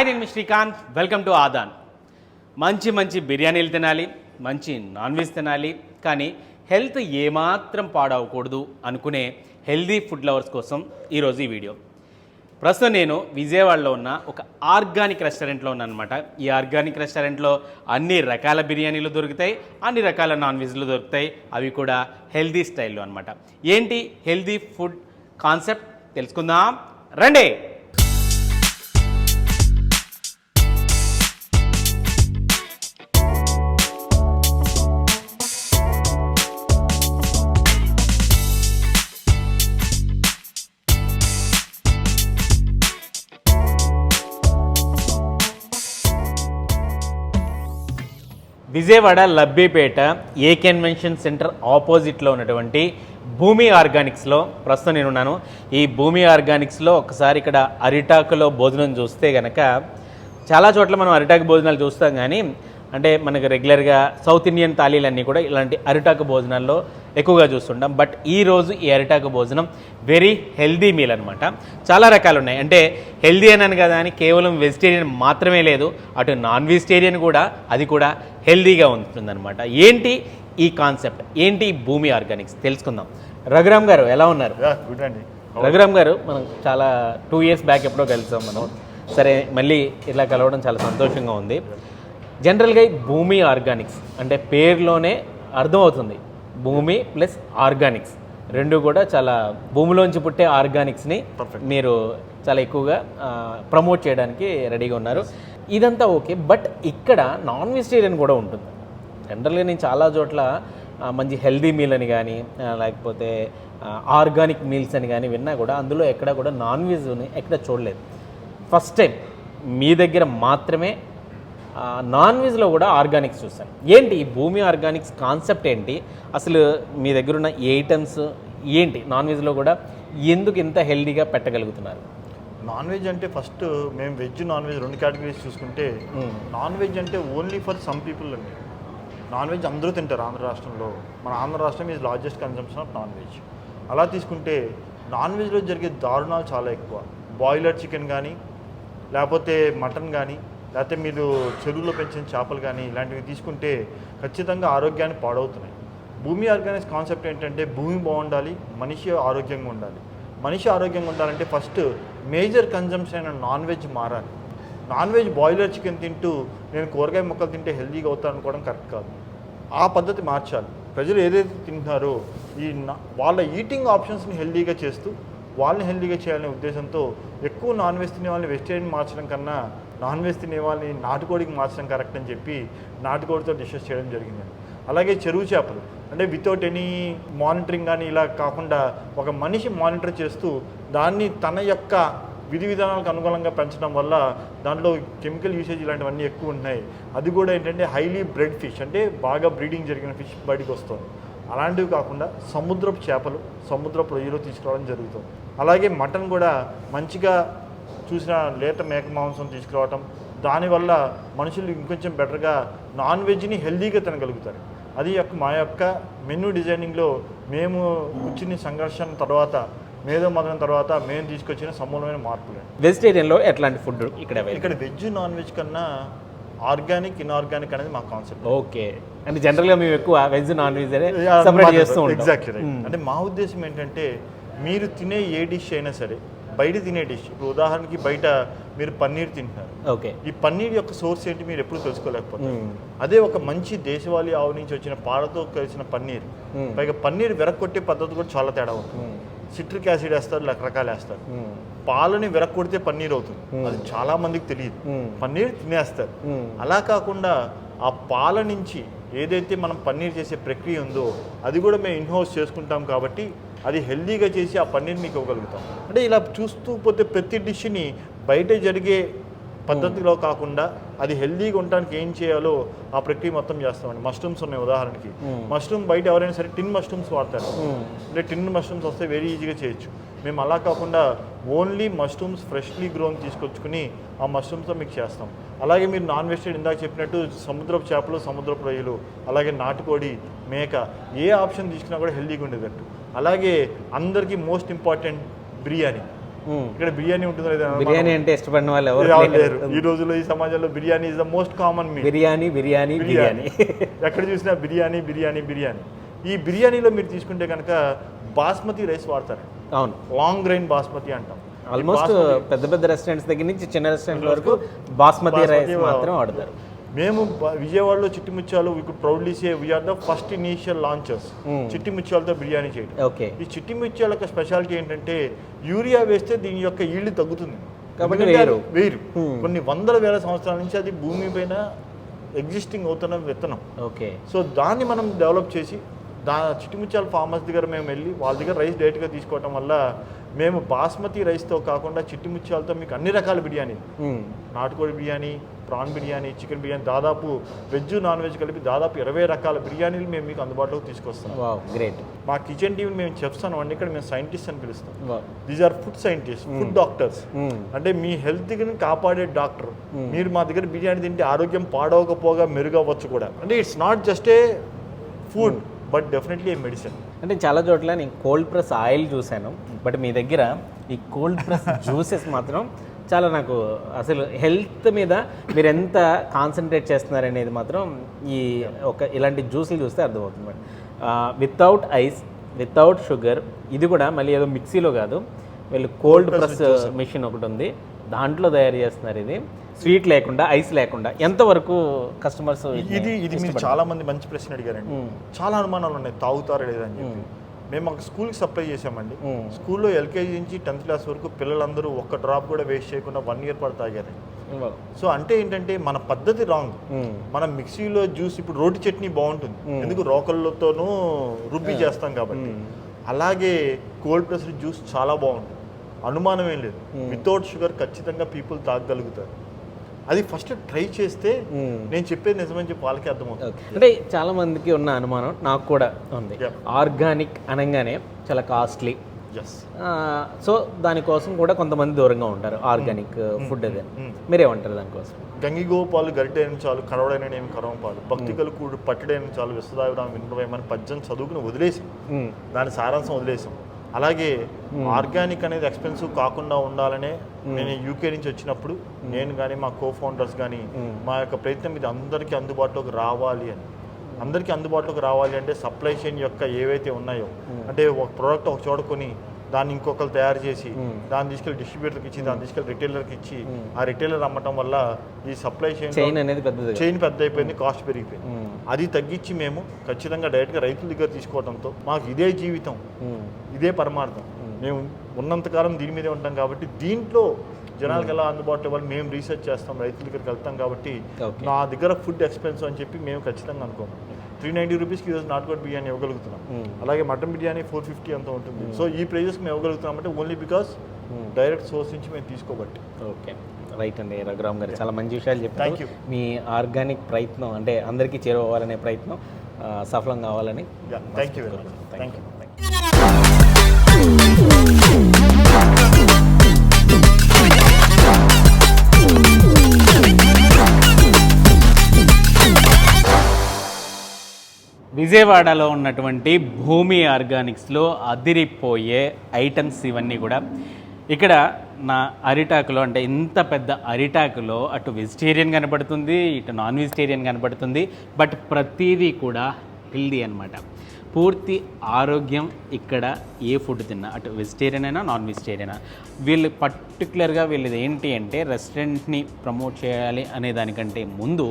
Hi నేను మీ Srikanth. Welcome to Aadaan. మంచి మంచి బిర్యానీలు తినాలి మంచి నాన్ వెజ్ తినాలి కానీ హెల్త్ ఏమాత్రం పాడవకూడదు అనుకునే హెల్దీ ఫుడ్ లవర్స్ కోసం ఈరోజు ఈ వీడియో. ప్రస్తుతం నేను విజయవాడలో ఉన్న ఒక ఆర్గానిక్ రెస్టారెంట్లో ఉన్నానమాట అనమాట ఈ ఆర్గానిక్ రెస్టారెంట్లో అన్ని రకాల బిర్యానీలు దొరుకుతాయి అన్ని రకాల నాన్ వెజ్లు దొరుకుతాయి. అవి కూడా హెల్దీ స్టైల్లో అనమాట ఏంటి హెల్దీ ఫుడ్ కాన్సెప్ట్? తెలుసుకుందాం. రండి! Vijayawada Labbipeta A convention centre ఆపోజిట్లో ఉన్నటువంటి భూమి ఆర్గానిక్స్లో ప్రస్తుతం నేను ఉన్నాను ఈ భూమి ఆర్గానిక్స్లో ఒకసారి ఇక్కడ అరిటాకులో భోజనం చూస్తే కనుక చాలా చోట్ల మనం అరిటాకు భోజనాలు చూస్తాం కానీ అంటే మనకు రెగ్యులర్గా సౌత్ ఇండియన్ తాళీలన్నీ కూడా ఇలాంటి అరిటాకు భోజనాల్లో ఎక్కువగా చూస్తుంటాం. బట్ ఈ రోజు ఈ అరిటాకు భోజనం వెరీ హెల్దీ మీల్ అనమాట చాలా రకాలు ఉన్నాయి అంటే హెల్దీ అన్నాను కదా అని కేవలం వెజిటేరియన్ మాత్రమే లేదు. అటు నాన్ వెజిటేరియన్ కూడా అది కూడా హెల్దీగా ఉంటుందన్నమాట. ఏంటి ఈ కాన్సెప్ట్? ఏంటి భూమి ఆర్గానిక్స్? తెలుసుకుందాం. రఘురామ్ గారు ఎలా ఉన్నారు? గుడ్ అండి. రఘురామ్ గారు మనం చాలా టూ ఇయర్స్ బ్యాక్ ఎప్పుడో కలిసాం మనం. సరే మళ్ళీ ఇలా కలవడం చాలా సంతోషంగా ఉంది. జనరల్గా ఈ భూమి ఆర్గానిక్స్ అంటే పేరులోనే అర్థమవుతుంది. భూమి ప్లస్ ఆర్గానిక్స్. రెండు కూడా చాలా భూమిలోంచి పుట్టే ఆర్గానిక్స్ని. మీరు చాలా ఎక్కువగా ప్రమోట్ చేయడానికి రెడీగా ఉన్నారు. ఇదంతా ఓకే బట్ ఇక్కడ నాన్ వెజిటేరియన్ కూడా ఉంటుంది. జనరల్గా నేను చాలా చోట్ల మంచి హెల్దీ మీల్ అని కానీ లేకపోతే ఆర్గానిక్ మీల్స్ అని కానీ విన్నా కూడా అందులో ఎక్కడ కూడా నాన్ వెజ్ని ఎక్కడ చూడలేదు. ఫస్ట్ టైం మీ దగ్గర మాత్రమే నాన్ వెజ్లో కూడా ఆర్గానిక్స్ చూస్తాను ఏంటి? ఈ భూమి ఆర్గానిక్స్ కాన్సెప్ట్ ఏంటి? అసలు మీ దగ్గర ఉన్న ఏ ఐటమ్స్ ఏంటి నాన్ వెజ్లో కూడా ఎందుకు ఇంత హెల్దీగా పెట్టగలుగుతున్నారు? నాన్ వెజ్ అంటే ఫస్ట్ మేము వెజ్ నాన్ వెజ్ రెండు కేటగిరీస్ చూసుకుంటే. నాన్ వెజ్ అంటే ఓన్లీ ఫర్ సమ్ పీపుల్ అండి. నాన్ వెజ్ అందరూ తింటారు ఆంధ్ర రాష్ట్రంలో. మన ఆంధ్ర రాష్ట్రం is largest consumption of non veg అలా తీసుకుంటే నాన్ వెజ్లో జరిగే దారుణాలు చాలా ఎక్కువ. బాయిలర్ చికెన్ కానీ లేకపోతే మటన్ కానీ లేకపోతే మీరు చెరువులో పెంచిన చేపలు కానీ ఇలాంటివి తీసుకుంటే ఖచ్చితంగా ఆరోగ్యాన్ని పాడవుతున్నాయి. భూమి ఆర్గానిక్స్ కాన్సెప్ట్ ఏంటంటే భూమి బాగుండాలి మనిషి ఆరోగ్యంగా ఉండాలి. మనిషి ఆరోగ్యంగా ఉండాలంటే ఫస్ట్ మేజర్ కన్జంప్షన్ అయిన నాన్ వెజ్ మారాలి. నాన్ వెజ్ బాయిలర్ చికెన్ తింటూ నేను కూరగాయ మొక్కలు తింటే హెల్దీగా అవుతాను అనుకోవడం కరెక్ట్ కాదు. ఆ పద్ధతి మార్చాలి. ప్రజలు ఏదైతే తింటున్నారో ఈ వాళ్ళ ఈటింగ్ ఆప్షన్స్ని హెల్దీగా చేస్తూ వాళ్ళని హెల్దీగా చేయాలనే ఉద్దేశంతో ఎక్కువ నాన్ వెజ్ తినే వాళ్ళని వెజిటేరియన్ మార్చడం కన్నా నాన్ వెజ్ తినే వాళ్ళని నాటుకోడికి మార్చడం కరెక్ట్ అని చెప్పి నాటుకోడితో డిషెస్ చేయడం జరిగింది. అలాగే చెరువు చేపలు అంటే వితౌట్ ఎనీ మానిటరింగ్ కానీ ఇలా కాకుండా ఒక మనిషి మానిటర్ చేస్తూ దాన్ని తన యొక్క విధి విధానాలకు అనుగుణంగా పెంచడం వల్ల దాంట్లో కెమికల్ యూసేజ్ ఇలాంటివన్నీ ఎక్కువ ఉన్నాయి అది కూడా ఏంటంటే హైలీ బ్రెడ్ ఫిష్ అంటే బాగా బ్రీడింగ్ జరిగిన ఫిష్ బయటకు వస్తుంది. అలాంటివి కాకుండా సముద్రపు చేపలు సముద్రపు రొయ్యలు తీసుకురావడం జరుగుతుంది. అలాగే మటన్ కూడా మంచిగా చూసిన లేత మేక మాంసం తీసుకురావటం దానివల్ల మనుషులు ఇంకొంచెం బెటర్గా నాన్ వెజ్ని హెల్దీగా తినగలుగుతారు. అది యొక్క మా యొక్క మెనూ డిజైనింగ్లో మేము కూర్చుని సంఘర్షణ తర్వాత మేధో మదనం తర్వాత మేము తీసుకొచ్చిన సమూలమైన మార్పులు. వెజిటేరియన్లో ఎట్లాంటి ఫుడ్ ఇక్కడ? ఇక్కడ వెజ్ నాన్ వెజ్ కన్నా ఆర్గానిక్ ఇన్ఆర్గానిక్ అనేది మా కాన్సెప్ట్. ఓకే. అంటే జనరల్గా మేము ఎక్కువ వెజ్ నాన్ వెజ్ అనే సపరేట్ చేస్తూ ఉంటాం. ఎగ్జాక్ట్లీ. అంటే మా ఉద్దేశం ఏంటంటే మీరు తినే ఏ డిష్ అయినా సరే బయట తినే డిష్ ఇప్పుడు ఉదాహరణకి బయట మీరు పన్నీర్ తింటున్నారు ఓకే ఈ పన్నీర్ యొక్క సోర్స్ ఏంటి మీరు ఎప్పుడు తెలుసుకోలేకపోతారు మ్మ్. అదే ఒక మంచి దేశవాళీ ఆవు నుంచి వచ్చిన పాలతో కలిసిన పన్నీర్. పైగా పన్నీర్ వెరక్కొట్టే పద్ధతి కూడా చాలా తేడా ఉంటుంది. సిట్రిక్ యాసిడ్ వేస్తారు రకరకాలు వేస్తారు. పాలని వెరక్కొడితే పన్నీర్ అవుతుంది. అది చాలా మందికి తెలియదు. పన్నీర్ తినేస్తారు. అలా కాకుండా ఆ పాల నుంచి ఏదైతే మనం పన్నీర్ చేసే ప్రక్రియ ఉందో అది కూడా మేము ఇన్హౌస్ చేసుకుంటాం కాబట్టి అది హెల్దీగా చేసి ఆ పన్నీర్ మీకు ఇవ్వగలుగుతాం. అంటే ఇలా చూస్తూ పోతే ప్రతి డిష్ని బయట జరిగే పద్ధతిలో కాకుండా అది హెల్దీగా ఉండడానికి ఏం చేయాలో ఆ ప్రక్రియ మొత్తం చేస్తామండి. మష్రూమ్స్ ఉన్నాయి ఉదాహరణకి. మష్రూమ్ బయట ఎవరైనా సరే టిన్ మష్రూమ్స్ వాడతారు. అంటే టిన్ మష్రూమ్స్ వస్తే వెరీ ఈజీగా చేయొచ్చు. మేము అలా కాకుండా ఓన్లీ మష్రూమ్స్ ఫ్రెష్లీ గ్రోన్ తీసుకొచ్చుకుని ఆ మష్రూమ్స్తో మీకు చేస్తాం. అలాగే మీరు నాన్ వెజిటేరియన్ ఇందాక చెప్పినట్టు సముద్రపు చేపలు సముద్రపు రొయ్యలు అలాగే నాటుకోడి మేక ఏ ఆప్షన్ తీసుకున్నా కూడా హెల్దీగా ఉండేటట్టు. అలాగే అందరికీ మోస్ట్ ఇంపార్టెంట్ బిర్యానీ. ఇక్కడ బిర్యానీ ఉంటుందో లేదా బిర్యానీ అంటే ఇష్టపడిన వాళ్ళు ఎవరు లేరు. ఈ రోజుల్లో ఈ సమాజంలో biryani is the most common meal biryani biryani biryani. ఎక్కడ చూసినా బిర్యానీ బిర్యానీ బిర్యానీ. ఈ బిర్యానీలో మీరు తీసుకుంటే కనుక బాస్మతి రైస్ వాడతారు. అవును. లాంగ్ గ్రైన్ బాస్మతి అంటాం. ఆల్మోస్ట్ పెద్ద పెద్ద రెస్టారెంట్స్ దగ్గర నుంచి చిన్న రెస్టారెంట్ వరకు బాస్మతి రైస్ మాత్రం వాడతారు. మేము విజయవాడలో చిట్టి ముత్యాలు we could proudly say we are the first initial launchers Hmm. చిట్టి ముత్యాలతో బిర్యానీ చేయడం. ఓకే ఈ చిట్టి ముత్యాల యొక్క స్పెషాలిటీ ఏంటంటే యూరియా వేస్తే దీని యొక్క ఈల్డ్ తగ్గుతుంది. కాబట్టి వేరు. వేరు. Hmm. కొన్ని వందల వేల సంవత్సరాల నుంచి అది భూమి పైన ఎగ్జిస్టింగ్ అవుతున్న విత్తనం. ఓకే సో దాన్ని మనం డెవలప్ చేసి దా చిట్టుముత్యాల ఫార్మర్స్ దగ్గర మేము వెళ్ళి వాళ్ళ దగ్గర రైస్ డైరెక్ట్గా తీసుకోవటం వల్ల మేము బాస్మతి రైస్తో కాకుండా చిట్టుముత్యాలతో మీకు అన్ని రకాల బిర్యానీ. నాటుకోడి బిర్యానీ ప్రాన్ బిర్యానీ చికెన్ బిర్యానీ దాదాపు వెజ్ నాన్ వెజ్ కలిపి దాదాపు ఇరవై రకాల బిర్యానీలు మేము మీకు అందుబాటులోకి తీసుకొస్తాం. గ్రేట్. మా కిచెన్ టీమ్ మేము చెప్స్ అనవండి ఇక్కడ మేము సైంటిస్ట్ అని పిలుస్తాం. These are food scientist food doctors. అంటే మీ హెల్త్ కాపాడే డాక్టర్. మీరు మా దగ్గర బిర్యానీ తింటే ఆరోగ్యం పాడవకపోగా మెరుగవ్వచ్చు కూడా. అంటే it's not just a food but definitely a medicine. అంటే చాలా చోట్ల నేను కోల్డ్ ప్రెస్ ఆయిల్ చూశాను బట్ మీ దగ్గర ఈ కోల్డ్ ప్రెస్ జ్యూసెస్ మాత్రం చాలా నాకు అసలు హెల్త్ మీద మీరు ఎంత కాన్సన్ట్రేట్ చేస్తున్నారనేది మాత్రం ఈ ఒక ఇలాంటి జ్యూసులు చూస్తే అర్థమవుతుంది వితౌట్ ఐస్ వితౌట్ షుగర్ ఇది కూడా మళ్ళీ ఏదో మిక్సీలో కాదు వీళ్ళు కోల్డ్ ప్రెస్ మిషన్ ఒకటి ఉంది. దాంట్లో తయారు చేస్తున్నారు ఇది. స్వీట్ లేకుండా ఐస్ లేకుండా. ఎంతవరకు కస్టమర్స్ ఇది ఇది మీరు చాలా మంది మంచి ప్రశ్న అడిగారండి. చాలా అనుమానాలు ఉన్నాయి. తాగుతారా లేదని చెప్పి. మ్మ్. ఒక స్కూల్కి సప్లై చేసామండి. స్కూల్లో ఎల్కేజీ నుంచి టెన్త్ క్లాస్ వరకు పిల్లలందరూ ఒక్క డ్రాప్ కూడా వేస్ట్ చేయకుండా వన్ ఇయర్ పాటు తాగారండి. సో అంటే ఏంటంటే మన పద్ధతి రాంగ్. మనం మిక్సీలో జ్యూస్ ఇప్పుడు రోటి చట్నీ బాగుంటుంది. ఎందుకు రోకళ్ళతోనూ రుబ్బి చేస్తాం కాబట్టి. అలాగే కోల్డ్ ప్రెస్డ్ జ్యూస్ చాలా బాగుంటుంది. అనుమానం ఏం లేదు. వితౌట్ షుగర్ ఖచ్చితంగా పీపుల్ తాగగలుగుతారు. అది ఫస్ట్ ట్రై చేస్తే మ్మ్. నేను చెప్పేది నిజమని చెప్పి వాళ్ళకి అర్థమవుతుంది. అంటే చాలా మందికి ఉన్న అనుమానం నాకు కూడా ఉంది. ఆర్గానిక్ అనగానే చాలా కాస్ట్లీ సో దానికోసం కూడా కొంతమంది దూరంగా ఉంటారు. ఆర్గానిక్ ఫుడ్ అది. మీరేమంటారు దానికోసం గంగిగోపాలు గరిటైన చాలు కరవడైన ఏమి కరవం పాలు. భక్తికలు కూడు పట్టుడైన చాలు విశ్వదావిరామ వినవేమని పద్యం చదువుకుని వదిలేసాం. దాని సారాంశం వదిలేసాం. అలాగే ఆర్గానిక్ అనేది ఎక్స్పెన్సివ్ కాకుండా ఉండాలనే నేను యూకే నుంచి వచ్చినప్పుడు నేను కానీ మా కో ఫౌండర్స్ కానీ. మా యొక్క ప్రయత్నం ఇది అందరికీ అందుబాటులోకి రావాలి అని. అందరికీ అందుబాటులోకి రావాలి అంటే సప్లై చైన్ యొక్క ఏవైతే ఉన్నాయో అంటే ఒక ప్రోడక్ట్ ఒక చోట కొని దాన్ని ఇంకొకరు తయారు చేసి. దాన్ని తీసుకెళ్ళి డిస్ట్రిబ్యూటర్కి ఇచ్చి దాన్ని తీసుకెళ్ళి రిటైలర్కి ఇచ్చి. ఆ రిటైలర్ అమ్మటం వల్ల ఈ సప్లై చైన్ చైన్ అనేది పెద్దది చైన్ పెద్ద అయిపోయింది కాస్ట్ పెరిగిపోయింది. అది తగ్గించి మేము ఖచ్చితంగా డైరెక్ట్గా రైతుల దగ్గర తీసుకోవడంతో మాకు ఇదే జీవితం. ఇదే పరమార్థం మేము ఉన్నంతకాలం దీని మీదే ఉంటాం కాబట్టి దీంట్లో జనాలకు ఎలా అందుబాటులో ఇవ్వాలి మేము రీసెర్చ్ చేస్తాం రైతుల దగ్గరికి వెళ్తాం కాబట్టి. నా దగ్గర ఫుడ్ ఎక్స్పెన్స్ అని చెప్పి మేము ఖచ్చితంగా అనుకోము త్రీ నైంటీ రూపీస్కి ఈరోజు నాటుకోటి బిర్యానీ ఇవ్వగలుగుతున్నాం. అలాగే మటన్ బిర్యానీ ఫోర్ ఫిఫ్టీ అంత ఉంటుంది. సో ఈ ప్రైజెస్కి మేము ఇవ్వగలుగుతున్నాం అంటే ఓన్లీ బికాస్. డైరెక్ట్ సోర్స్ నుంచి మేము తీసుకోబట్టి. ఓకే. రైట్ అండి రఘురామ్ గారు చాలా మంచి విషయాలు చెప్పారు. మీ ఆర్గానిక్ ప్రయత్నం అంటే అందరికీ చేరువవ్వాలనే ప్రయత్నం సఫలం కావాలని thank you very much thank you విజయవాడలో ఉన్నటువంటి భూమి ఆర్గానిక్స్లో అదిరిపోయే ఐటమ్స్ ఇవన్నీ కూడా ఇక్కడ నా అరిటాకులో అంటే ఇంత పెద్ద అరిటాకులో అటు వెజిటేరియన్ కనబడుతుంది ఇటు నాన్ వెజిటేరియన్ కనబడుతుంది బట్ ప్రతిదీ కూడా హెల్దీ అనమాట పూర్తి ఆరోగ్యం ఇక్కడ ఏ ఫుడ్ తిన్నా అటు వెజిటేరియన్ అయినా నాన్ వెజిటేరియన్ వీళ్ళు పర్టికులర్గా వీళ్ళది ఏంటి అంటే రెస్టారెంట్ని ప్రమోట్ చేయాలి అనే దానికంటే ముందు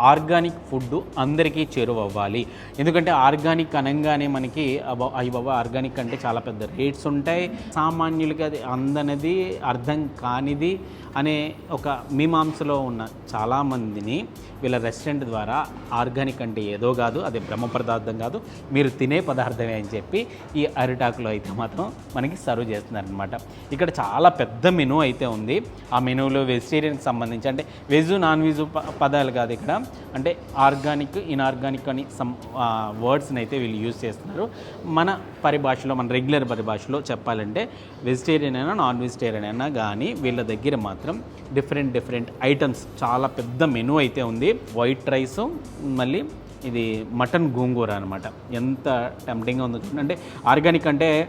ఆర్గానిక్ ఫుడ్ అందరికీ చేరువవ్వాలి. ఎందుకంటే ఆర్గానిక్ అనగానే మనకి అబ్బా- అయ్యి బాబా ఆర్గానిక్ అంటే చాలా పెద్ద రేట్స్ ఉంటాయి. సామాన్యులకి అది అందనది అర్థం కానిది అనే ఒక మీమాంసలో ఉన్న చాలామందిని వీళ్ళ రెస్టారెంట్ ద్వారా ఆర్గానిక్ అంటే ఏదో కాదు అది బ్రహ్మ పదార్థం కాదు మీరు తినే పదార్థమే అని చెప్పి ఈ అరిటాకులో అయితే మాత్రం మనకి సర్వ్ చేస్తున్నారనమాట ఇక్కడ చాలా చాలా పెద్ద మెనూ అయితే ఉంది. ఆ మెనూలో వెజిటేరియన్కి సంబంధించి అంటే వెజ్ నాన్ వెజ్ ప- పదాలు కాదు ఇక్కడ. అంటే ఆర్గానిక్ ఇన్ఆర్గానిక్ అని సమ్ వర్డ్స్ని అయితే వీళ్ళు యూజ్ చేస్తున్నారు. మన పరిభాషలో మన రెగ్యులర్ పరిభాషలో చెప్పాలంటే వెజిటేరియన్ అయినా నాన్ వెజిటేరియన్ అయినా కానీ వీళ్ళ దగ్గర మాత్రం డిఫరెంట్ డిఫరెంట్ ఐటమ్స్ చాలా పెద్ద మెనూ అయితే ఉంది. వైట్ రైస్ మళ్ళీ ఇది మటన్ గోంగూర అనమాట ఎంత టెంప్టింగ్గా ఉందో అంటే ఆర్గానిక్ అంటే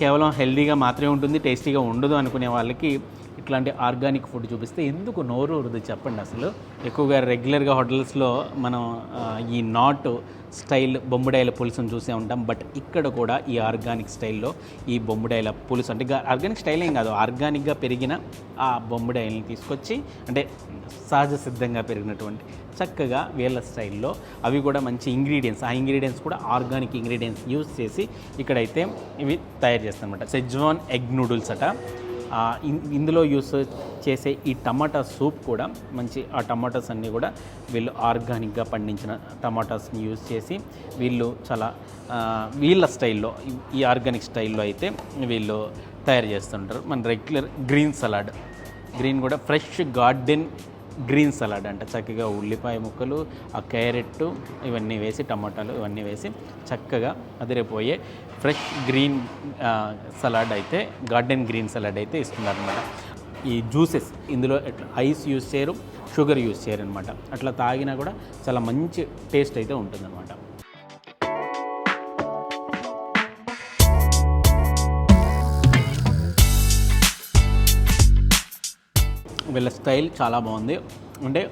కేవలం హెల్దీగా మాత్రమే ఉంటుంది టేస్టీగా ఉండదు అనుకునే వాళ్ళకి ఇట్లాంటి ఆర్గానిక్ ఫుడ్ చూపిస్తే ఎందుకు నోరు చెప్పండి అసలు? ఎక్కువగా రెగ్యులర్గా హోటల్స్లో మనం ఈ నాట్ స్టైల్ బొమ్మిడాయల పులుసును చూసే ఉంటాం. బట్ ఇక్కడ కూడా ఈ ఆర్గానిక్ స్టైల్లో ఈ బొమ్మిడాయల పులుసు అంటే ఆర్గానిక్ స్టైల్ ఏం కాదు. ఆర్గానిక్గా పెరిగిన ఆ బొమ్మిడాయల్ని తీసుకొచ్చి అంటే సహజ సిద్ధంగా పెరిగినటువంటి చక్కగా వీళ్ళ స్టైల్లో అవి కూడా మంచి ఇంగ్రీడియంట్స్ ఆ ఇంగ్రీడియంట్స్ కూడా ఆర్గానిక్ ఇంగ్రీడియంట్స్ యూస్ చేసి ఇక్కడైతే ఇవి తయారు చేస్తారన్నమాట. సెజ్వాన్ ఎగ్ నూడిల్స్ అట. ఇందులో యూస్ చేసే ఈ టమాటా సూప్ కూడా మంచి ఆ టమాటాస్ అన్నీ కూడా వీళ్ళు ఆర్గానిక్గా పండించిన టమాటాస్ని యూస్ చేసి వీళ్ళు చాలా వీళ్ళ స్టైల్లో ఈ ఆర్గానిక్ స్టైల్లో అయితే వీళ్ళు తయారు చేస్తుంటారు. మన రెగ్యులర్ గ్రీన్ సలాడ్. గ్రీన్ కూడా ఫ్రెష్ గార్డెన్ గ్రీన్ సలాడ్ అంట. చక్కగా ఉల్లిపాయ ముక్కలు ఆ క్యారెట్ ఇవన్నీ వేసి టమాటాలు ఇవన్నీ వేసి చక్కగా అదిరిపోయే ఫ్రెష్ గ్రీన్ సలాడ్ అయితే గార్డెన్ గ్రీన్ సలాడ్ అయితే ఇస్తున్నారనమాట ఈ జ్యూసెస్ ఇందులో ఎట్లా ఐస్ యూస్ చేయరు షుగర్ యూస్ చేయరు అనమాట అట్లా తాగినా కూడా చాలా మంచి టేస్ట్ అయితే ఉంటుందన్నమాట. వీళ్ళ స్టైల్ చాలా బాగుంది. అంటే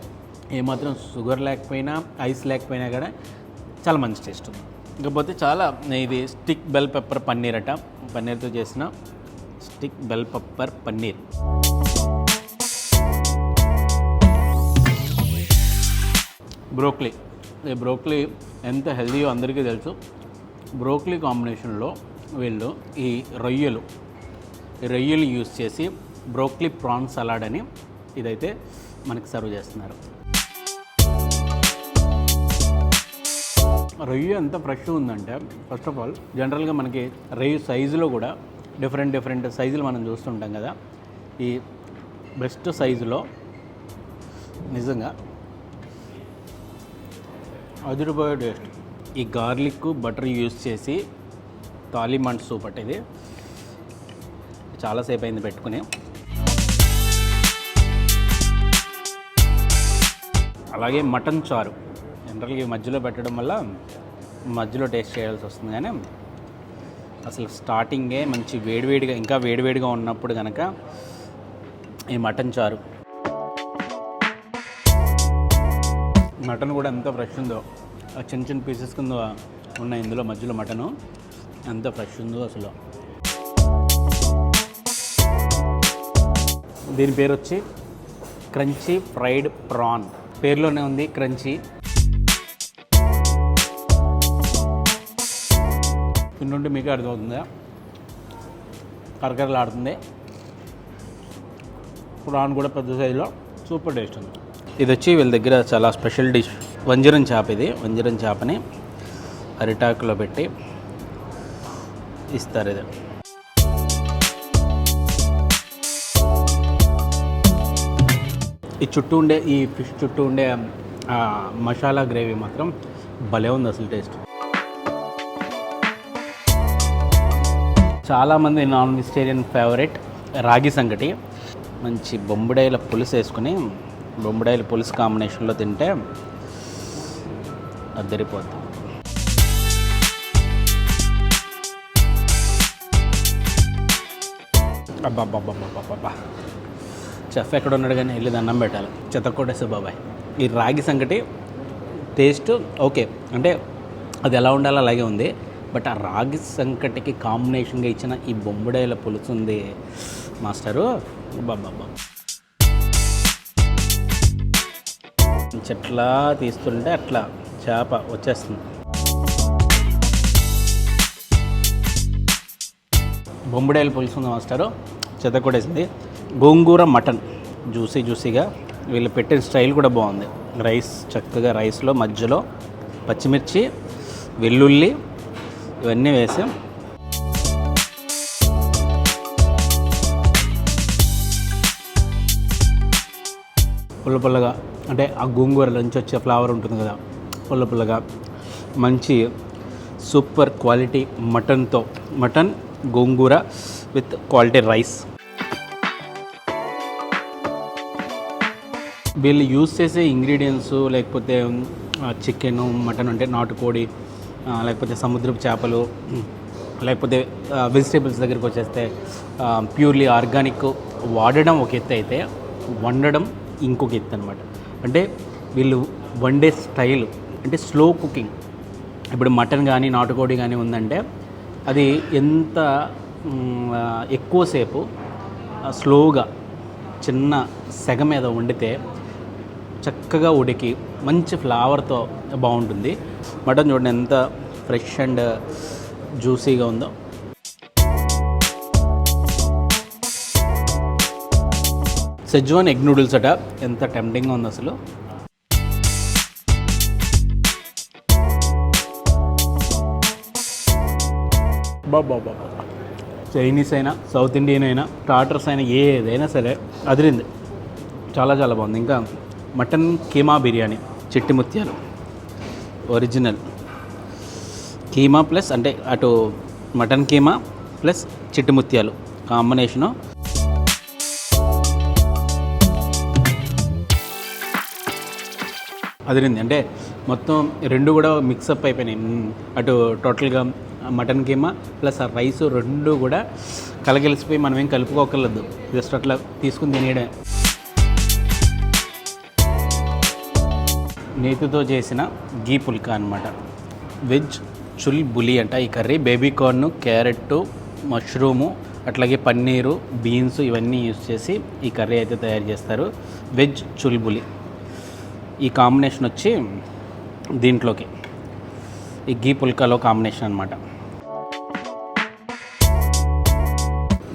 ఏమాత్రం షుగర్ లేకపోయినా ఐస్ లేకపోయినా కూడా చాలా మంచి టేస్ట్ ఉంది. ఇకపోతే చాలా ఇది స్టిక్ బెల్ పెప్పర్ పన్నీర్ అట. పన్నీర్తో చేసిన stick bell pepper paneer. Broccoli. ఈ బ్రోక్లీ ఎంత హెల్దీయో అందరికీ తెలుసు. బ్రోక్లీ కాంబినేషన్లో వీళ్ళు ఈ రొయ్యలు రొయ్యలు యూస్ చేసి బ్రోక్లీ ప్రాన్ సలాడ్ అని ఇదైతే మనకి సర్వ్ చేస్తున్నారు. రొయ్య ఎంత ఫ్రెష్గా ఉందంటే ఫస్ట్ ఆఫ్ ఆల్ జనరల్గా మనకి రొయ్య సైజులో కూడా డిఫరెంట్ డిఫరెంట్ సైజులు మనం చూస్తుంటాం కదా. ఈ బెస్ట్ సైజులో నిజంగా అదిరిపోయే టేస్ట్ ఈ గార్లిక్ బటర్ యూస్ చేసి తాలిమంట్ సూప్ అంటే ఇది చాలాసేపు అయింది పెట్టుకుని. అలాగే మటన్ చారు. జనరల్గా ఈ మధ్యలో పెట్టడం వల్ల మధ్యలో టేస్ట్ చేయాల్సి వస్తుంది కానీ అసలు స్టార్టింగే మంచి వేడివేడిగా ఇంకా వేడివేడిగా ఉన్నప్పుడు కనుక ఈ మటన్ చారు. మటన్ కూడా ఎంత ఫ్రెష్ ఉందో చిన్న చిన్న పీసెస్ కింద ఉన్న ఇందులో మధ్యలో మటను ఎంత ఫ్రెష్ ఉందో అసలు. దీని పేరు వచ్చి క్రంచీ ఫ్రైడ్ ప్రాన్. పేరులోనే ఉంది క్రంచీ. తింటుంటే మీకు అర్థమవుతుందా? కరకరలాడుతుంది ప్రాన్ కూడా పెద్ద సైజులో సూపర్ టేస్ట్ ఉంది. ఇది వచ్చి వీళ్ళ దగ్గర చాలా స్పెషల్ డిష్ వంజరం చేప ఇది. వంజరం చేపని అరిటాకులో పెట్టి ఇస్తారు ఇది. ఈ చుట్టూ ఉండే ఈ ఫిష్ చుట్టూ ఉండే మసాలా గ్రేవీ మాత్రం భలే ఉంది అసలు టేస్ట్. చాలామంది నాన్ వెజిటేరియన్ ఫేవరెట్ రాగి సంగటి. మంచి బొంబుడాయిల పులుసు వేసుకుని బొంబుడాయిల పులుసు కాంబినేషన్లో తింటే అద్దరిపోతుంది అబ్బాబ్బాబ్బాబ్బాబ్బా చెఫ్ ఎక్కడ ఉన్నాడు కానీ వెళ్ళి దండం పెట్టాలి. చెత్తకొట్టేసే బాబాయ్. ఈ రాగి సంగటి టేస్ట్ ఓకే. అంటే అది ఎలా ఉండాలో అలాగే ఉంది. బట్ ఆ రాగి సంకటికి కాంబినేషన్గా ఇచ్చిన ఈ బొమ్మడాయిల పులుసు ఉంది మాస్టరు. బాబా చెట్లా తీస్తుంటే అట్లా చేప వచ్చేస్తుంది. బొమ్మడాయిల పులుసు ఉంది మాస్టరు. చెత్త కొట్టేసింది. గోంగూర మటన్. జ్యూసీ జ్యూసీగా వీళ్ళు పెట్టిన స్టైల్ కూడా బాగుంది. రైస్ చక్కగా రైస్లో మధ్యలో పచ్చిమిర్చి వెల్లుల్లి ఇవన్నీ వేసాం పుల్ల పుల్లగా అంటే ఆ గోంగూర నుంచి వచ్చే ఫ్లేవర్ ఉంటుంది కదా. పుల్ల పుల్లగా మంచి super quality మటన్తో. Mutton gongura with quality rice. వీళ్ళు యూస్ చేసే ఇంగ్రీడియంట్స్ లేకపోతే చికెన్ మటన్ అంటే నాటుకోడి లేకపోతే సముద్రపు చేపలు లేకపోతే వెజిటేబుల్స్ దగ్గరికి వచ్చేస్తే ప్యూర్లీ ఆర్గానిక్ వాడడం ఒక ఎత్తు అయితే వండడం ఇంకొక ఎత్తు అనమాట అంటే వీళ్ళు వండే స్టైల్ అంటే స్లో కుకింగ్. ఇప్పుడు మటన్ కానీ నాటుకోడి కానీ ఉందంటే అది ఎంత ఎక్కువసేపు స్లోగా చిన్న సెగ మీద వండితే చక్కగా ఉడికి మంచి ఫ్లేవర్తో బాగుంటుంది. మటన్ చూడండి ఎంత ఫ్రెష్ అండ్ జ్యూసీగా ఉందో. సెజ్వాన్ ఎగ్ నూడిల్స్ అట. ఎంత టెంప్టింగ్గా ఉంది అసలు. బాబా బాబా చైనీస్ అయినా సౌత్ ఇండియన్ అయినా స్టార్టర్స్ అయినా ఏదైనా సరే అదిరింది. చాలా చాలా బాగుంది. ఇంకా మటన్ కీమా బిర్యానీ చిట్టి ముత్యాలు ఒరిజినల్. కీమా ప్లస్ అంటే అటు మటన్ కీమా ప్లస్ చిట్టి ముత్యాలు కాంబినేషను. అదిరింది. అంటే మొత్తం రెండు కూడా మిక్సప్ అయిపోయినాయి. అటు టోటల్గా మటన్ కీమా ప్లస్ ఆ రైస్ రెండు కూడా కలగలిసిపోయి మనం ఏం కలుపుకోకర్లేదు. జస్ట్ అట్లా తీసుకుని తినేయడమే. నేతితో చేసిన గీ పుల్కా అనమాట వెజ్ చుల్ బులి అంట ఈ curry. Baby corn carrot mushroom అట్లాగే పన్నీరు బీన్స్ ఇవన్నీ యూస్ చేసి ఈ కర్రీ అయితే తయారు చేస్తారు. వెజ్ చుల్ బులి. ఈ కాంబినేషన్ వచ్చి దీంట్లోకి. ఈ గీ పుల్కాలో కాంబినేషన్ అనమాట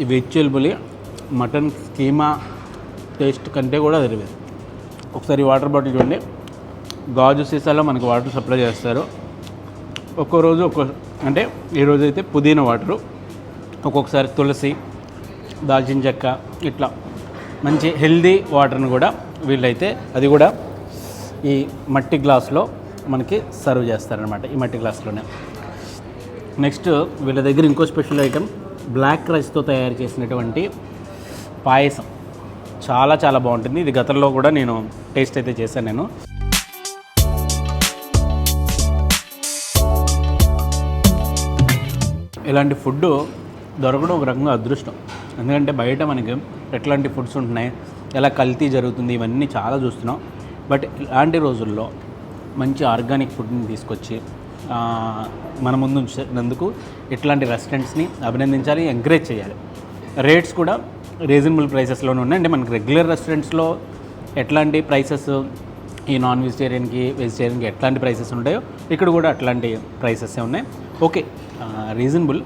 ఈ వెజ్ బులి మటన్ కీమా టేస్ట్ కంటే కూడా తెలియదు ఒకసారి వాటర్ బాటిల్ చూడండి. గాజు సీసాలో మనకి వాటర్ సప్లై చేస్తారు. ఒక్కో రోజు ఒక్కో అంటే ఈ రోజు అయితే పుదీనా వాటరు ఒక్కొక్కసారి తులసి దాల్చిన చెక్క ఇట్లా మంచి హెల్దీ వాటర్ని కూడా వీళ్ళైతే అది కూడా ఈ మట్టి గ్లాస్లో మనకి సర్వ్ చేస్తారనమాట ఈ మట్టి గ్లాస్లోనే. నెక్స్ట్ వీళ్ళ దగ్గర ఇంకో స్పెషల్ ఐటెం బ్లాక్ రైస్తో తయారు చేసినటువంటి పాయసం. చాలా చాలా బాగుంటుంది. ఇది గతంలో కూడా నేను టేస్ట్ అయితే చేశాను నేను. ఇలాంటి ఫుడ్ దొరకడం ఒక రకంగా అదృష్టం. ఎందుకంటే బయట మనకి ఎట్లాంటి ఫుడ్స్ ఉంటున్నాయి ఎలా కల్తీ జరుగుతుంది ఇవన్నీ చాలా చూస్తున్నాం. బట్ ఇలాంటి రోజుల్లో మంచి ఆర్గానిక్ ఫుడ్ని తీసుకొచ్చి మన ముందు ఉంచినందుకు ఇట్లాంటి రెస్టారెంట్స్ని అభినందించాలి ఎంకరేజ్ చేయాలి. రేట్స్ కూడా రీజనబుల్ ప్రైసెస్లోనే ఉన్నాయి. అంటే మనకి రెగ్యులర్ రెస్టారెంట్స్లో ఎట్లాంటి ప్రైసెస్ ఈ నాన్ వెజిటేరియన్కి వెజిటేరియన్కి ఎట్లాంటి ప్రైసెస్ ఉంటాయో ఇక్కడ కూడా అట్లాంటి ప్రైసెస్ ఉన్నాయి. ఓకే రీజనబుల్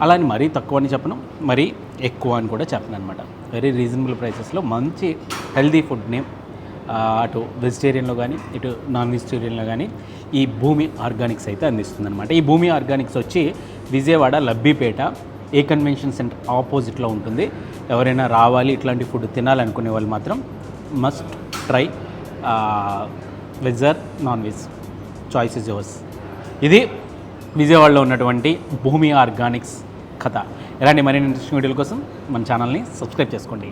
అలా అని మరీ తక్కువ అని చెప్పను మరీ ఎక్కువ అని కూడా చెప్పను అనమాట వెరీ రీజనబుల్ ప్రైసెస్లో మంచి హెల్దీ ఫుడ్ని అటు వెజిటేరియన్లో కానీ ఇటు నాన్ వెజిటేరియన్లో కానీ ఈ భూమి ఆర్గానిక్స్ అయితే అందిస్తుందన్నమాట ఈ భూమి ఆర్గానిక్స్ వచ్చి Vijayawada Labbipet A convention centre ఆపోజిట్లో ఉంటుంది. ఎవరైనా రావాలి ఇట్లాంటి ఫుడ్ తినాలనుకునే వాళ్ళు మాత్రం must try veg or non veg choice is yours ఇది విజయవాడలో ఉన్నటువంటి భూమి ఆర్గానిక్స్ కథ. ఇలాంటి మరిన్ని ఇంట్రెస్టింగ్ వీడియోల కోసం మన ఛానల్ని సబ్స్క్రైబ్ చేసుకోండి.